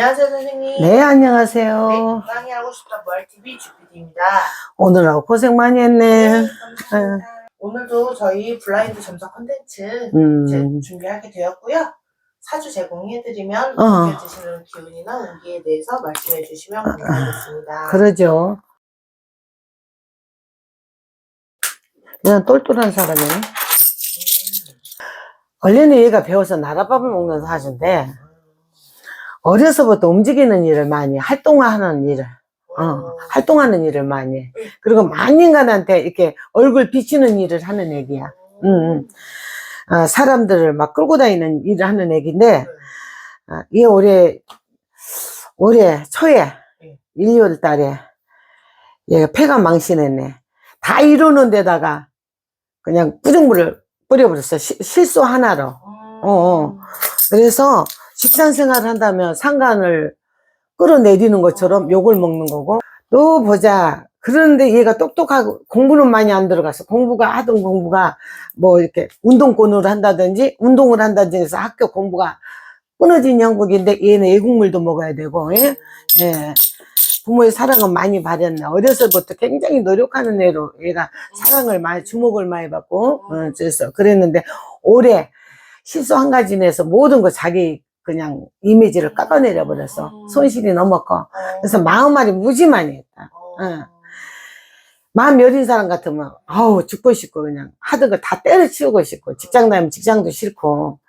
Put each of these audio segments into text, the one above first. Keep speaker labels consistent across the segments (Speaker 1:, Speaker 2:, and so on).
Speaker 1: 안녕하세요, 선생님.
Speaker 2: 네, 안녕하세요.
Speaker 1: 네, 건강히 하고 싶다 무알TV 주PD입니다.
Speaker 2: 오늘하고 고생 많이 했네.
Speaker 1: 감사합니다. 오늘도 저희 블라인드 점사 컨텐츠
Speaker 2: 음,
Speaker 1: 준비하게 되었고요. 사주 제공해드리면
Speaker 2: 어.
Speaker 1: 느껴지시는 기운이나 운기에 대해서 말씀해 주시면 감사하겠습니다.
Speaker 2: 그러죠. 그냥 똘똘한 사람이네. 원래는 얘가 배워서 나라밥을 먹는 사주인데, 어려서부터 움직이는 일을 많이, 활동하는 일을, 어, 활동하는 일을 많이 해. 그리고 많은 인간한테 이렇게 얼굴 비치는 일을 하는 애기야. 음, 음. 어, 사람들을 막 끌고 다니는 일을 하는 애기인데, 아, 얘 올해, 올해 초에,
Speaker 1: 네.
Speaker 2: 1, 2월 달에, 얘가 폐가 망신했네. 다 이루는 데다가, 그냥 뿌정물을 뿌려버렸어. 시- 실수 하나로.
Speaker 1: 음.
Speaker 2: 어, 어. 그래서 직장 생활을 한다면 상관을 끌어내리는 것처럼 욕을 먹는 거고, 또 보자. 그런데 얘가 똑똑하고 공부는 많이 안 들어갔어. 공부가 하던 공부가 뭐 이렇게 운동권으로 한다든지 운동을 한다든지 해서 학교 공부가 끊어진 형국인데 얘는 애국물도 먹어야 되고, 예? 예. 부모의 사랑은 많이 받았네. 어려서부터 굉장히 노력하는 애로 얘가 사랑을 많이, 주목을 많이 받고, 어, 그래서 그랬는데 올해 실수 한 가지 내서 모든 거 자기 그냥 이미지를 깎아내려 버렸어. 손실이 너무 커.
Speaker 1: 어.
Speaker 2: 그래서 마음말이 무지 많이 했다.
Speaker 1: 어.
Speaker 2: 응. 마음 여린 사람 같으면, 아우, 죽고 싶고, 그냥, 하던 거다 때려치우고 싶고, 직장 다니면 직장도 싫고,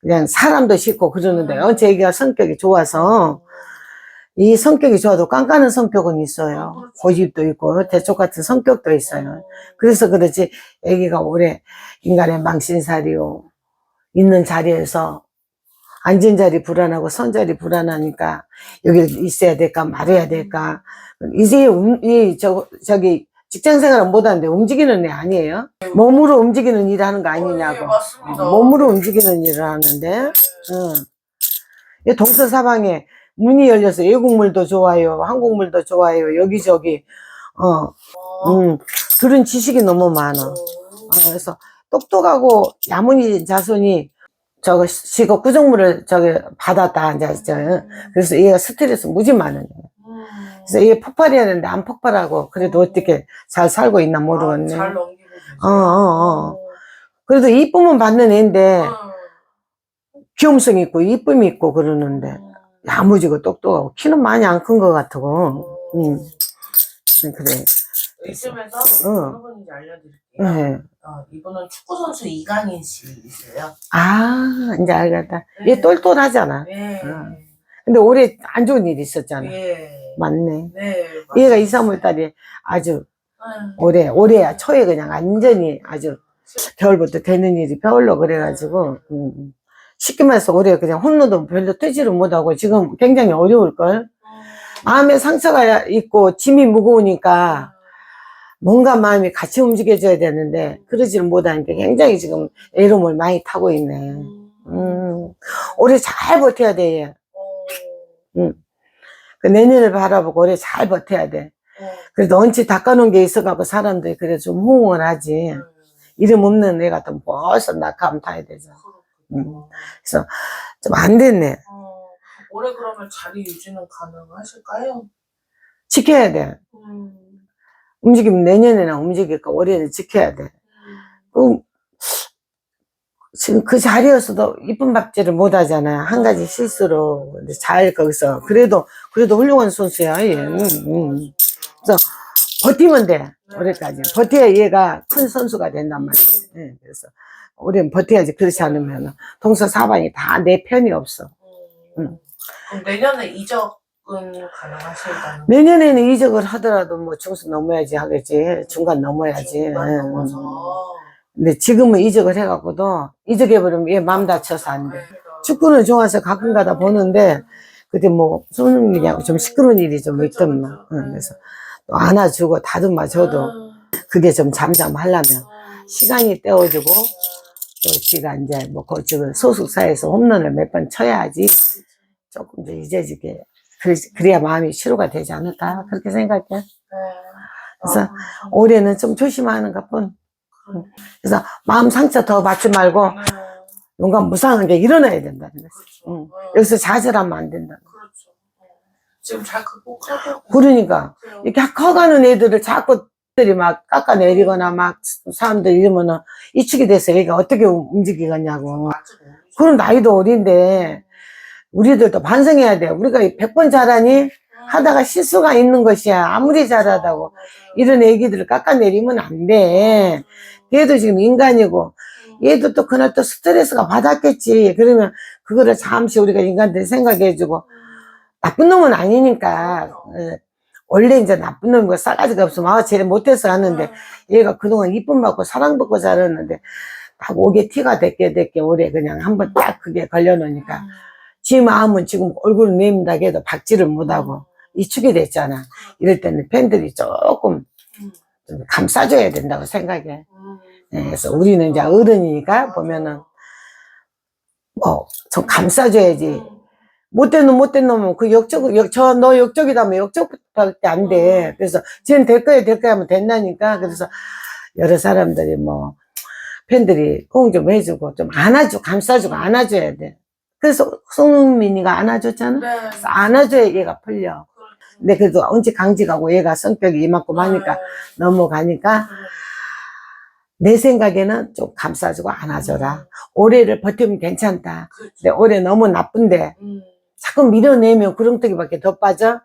Speaker 2: 그냥 사람도 싫고 그러는데, 어, 제 애기가 성격이 좋아서, 이 성격이 좋아도 깐깐한 성격은 있어요. 고집도 있고, 대쪽 같은 성격도 있어요. 그래서 그렇지, 애기가 올해 인간의 망신살이요. 있는 자리에서, 앉은 자리 불안하고 선 자리 불안하니까, 여기 있어야 될까, 말해야 될까. 이제, 음, 이, 저, 저기, 직장 생활은 못하는데 움직이는 애 아니에요? 몸으로 움직이는 일을 하는 거
Speaker 1: 어, 예,
Speaker 2: 아니냐고. 어, 몸으로 움직이는 일을 하는데, 응. 이 동서 사방에 문이 열려서 외국물도 좋아요, 한국물도 좋아요, 여기저기, 어,
Speaker 1: 어.
Speaker 2: 음, 들은 지식이 너무 많아. 어, 그래서 똑똑하고 야무진 자손이 저거 시고 구정물을 저기 받았다, 이제, 저, 그래서 얘가 스트레스 무지 많은 거야.
Speaker 1: 음.
Speaker 2: 그래서 얘 폭발해야 되는데 안 폭발하고, 그래도 어떻게 잘 살고 있나 모르겠네.
Speaker 1: 아, 잘 넘기고
Speaker 2: 어, 어, 어. 그래도 이쁨은 받는 애인데, 귀염성 있고, 이쁨이 있고 그러는데, 야무지고 똑똑하고, 키는 많이 안 큰 것 같고, 음, 그래.
Speaker 1: 이쯤에서
Speaker 2: 응.
Speaker 1: 어느 분인지 알려드릴게요.
Speaker 2: 네.
Speaker 1: 어, 이분은 축구 선수 이강인 씨이세요.
Speaker 2: 아, 이제 알겠다. 얘 똘똘하잖아.
Speaker 1: 네.
Speaker 2: 응. 근데 올해 안 좋은 일이 있었잖아.
Speaker 1: 네.
Speaker 2: 맞네.
Speaker 1: 네.
Speaker 2: 얘가 2, 3월 달에 아주
Speaker 1: 응.
Speaker 2: 올해, 올해야 초에 그냥 완전히 아주 겨울부터 되는 일이 별로 그래가지고, 음. 쉽게 말해서 올해 그냥 홈런도 별로 뜨지를 못하고 지금 굉장히 어려울걸? 마음에 상처가 있고 짐이 무거우니까 뭔가 마음이 같이 움직여줘야 되는데 그러지를 못하니까 굉장히 지금 애로움을 많이 타고 있네. 음. 올해 잘 버텨야 돼, 얘. 그 내년을 바라보고 올해 잘 버텨야 돼. 그래도 언치 닦아놓은 게 있어갖고 사람들이 그래 좀 호응을 하지. 이름 없는 애 같으면 벌써 낙하면 타야 되죠. 음. 그래서 좀 안 됐네.
Speaker 1: 어, 올해 그러면 자리 유지는 가능하실까요?
Speaker 2: 지켜야 돼.
Speaker 1: 음.
Speaker 2: 움직이면 내년에나 움직일까 올해는 지켜야 돼. 음, 지금 그 자리였어도 이쁜 밥질을 못 하잖아. 한 가지 실수로. 근데 잘 거기서. 그래도, 그래도 훌륭한 선수야, 얘는. 음. 그래서 버티면 돼. 올해까지. 버텨야 얘가 큰 선수가 된단 말이야. 예, 그래서 올해는 버텨야지. 그렇지 않으면 동서사방이 다 내 편이 없어.
Speaker 1: 음. 그럼 내년에 이적 은 가능하실까요?
Speaker 2: 내년에는 이적을 하더라도 뭐 중수 넘어야지 하겠지. 중간 넘어야지.
Speaker 1: 중간
Speaker 2: 예,
Speaker 1: 넘어서.
Speaker 2: 음. 근데 지금은 이적을 해갖고도 이적해버리면 얘 마음 다쳐서 안 돼. 축구는 좋아서 가끔 가다 보는데 그때 뭐 일이하고 좀 시끄러운 일이 좀 있더만. 응, 그래서 또 안아주고 다듬어 줘도
Speaker 1: 음.
Speaker 2: 그게 좀 잠잠하려면
Speaker 1: 음.
Speaker 2: 시간이 때워주고 또 지가 이제 뭐 그쪽은 소속사에서 홈런을 몇 번 쳐야지 조금 더 잊어지게 그래, 그래 야 마음이 치료가 되지 않을까 그렇게 생각해.
Speaker 1: 네.
Speaker 2: 그래서
Speaker 1: 아,
Speaker 2: 올해는 좀 조심하는 것뿐. 응. 그래서 마음 상처 더 받지 말고
Speaker 1: 네.
Speaker 2: 뭔가 무상한 게 일어나야 된다는 거지.
Speaker 1: 그렇죠.
Speaker 2: 응.
Speaker 1: 네.
Speaker 2: 여기서 좌절하면 안 된다.
Speaker 1: 그렇죠. 지금 잘 극복하고.
Speaker 2: 그러니까 이렇게 커가는 애들을 자꾸 들이 막 깎아내리거나 막 사람들 이러면은 이축이 돼서 얘가 어떻게 움직이겠냐고. 그런 나이도 어린데 우리들도 반성해야 돼. 우리가 100번 잘하니 하다가 실수가 있는 것이야. 아무리 잘하다고. 이런 애기들을 깎아내리면 안 돼. 얘도 지금 인간이고 얘도 또 그날 또 스트레스가 받았겠지. 그러면 그거를 잠시 우리가 인간들 생각해주고 나쁜 놈은 아니니까 예. 원래 이제 나쁜 놈이고 싸가지가 없으면 아쟤 못해서 하는데 얘가 그동안 이쁨 받고 사랑받고 자랐는데 딱 오게 티가 됐게 됐게 올해 그냥 한번 딱 그게 걸려놓으니까 지 마음은 지금 얼굴을 내민다 해도 박지를 못하고 이축이 됐잖아 이럴 때는 팬들이 조금 좀 감싸줘야 된다고 생각해 예, 그래서 우리는 이제 어른이니까 보면은 뭐 좀 감싸줘야지 못된 놈, 못된 놈은 그 역적, 역, 저, 너 역적이다면 역적밖에 안 돼. 그래서, 쟤는 될 거야, 될 거야 하면 된다니까. 그래서, 여러 사람들이 뭐, 팬들이 호응 좀 해주고, 좀 안아주고, 감싸주고, 안아줘야 돼. 그래서, 송민이가 안아줬잖아?
Speaker 1: 네.
Speaker 2: 안아줘야 얘가 풀려. 근데 그래도 언제 강직하고 얘가 성격이 이만큼 하니까, 넘어가니까, 내 생각에는 좀 감싸주고 안아줘라. 올해를 버티면 괜찮다. 근데 올해 너무 나쁜데,
Speaker 1: 음.
Speaker 2: 자꾸 밀어내면 구렁텅이밖에 더 빠져.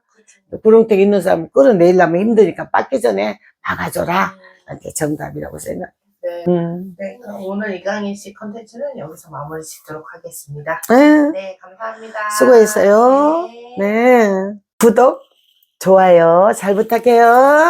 Speaker 2: 구렁텅이 있는 사람 끌어내려면 힘드니까 빠기 전에 막아줘라. 이게 정답이라고 생각해.
Speaker 1: 네.
Speaker 2: 음.
Speaker 1: 네, 그럼 오늘 이강인 씨 컨텐츠는 여기서 마무리 짓도록 하겠습니다.
Speaker 2: 네,
Speaker 1: 네, 감사합니다.
Speaker 2: 수고했어요.
Speaker 1: 네.
Speaker 2: 네. 구독, 좋아요 잘 부탁해요.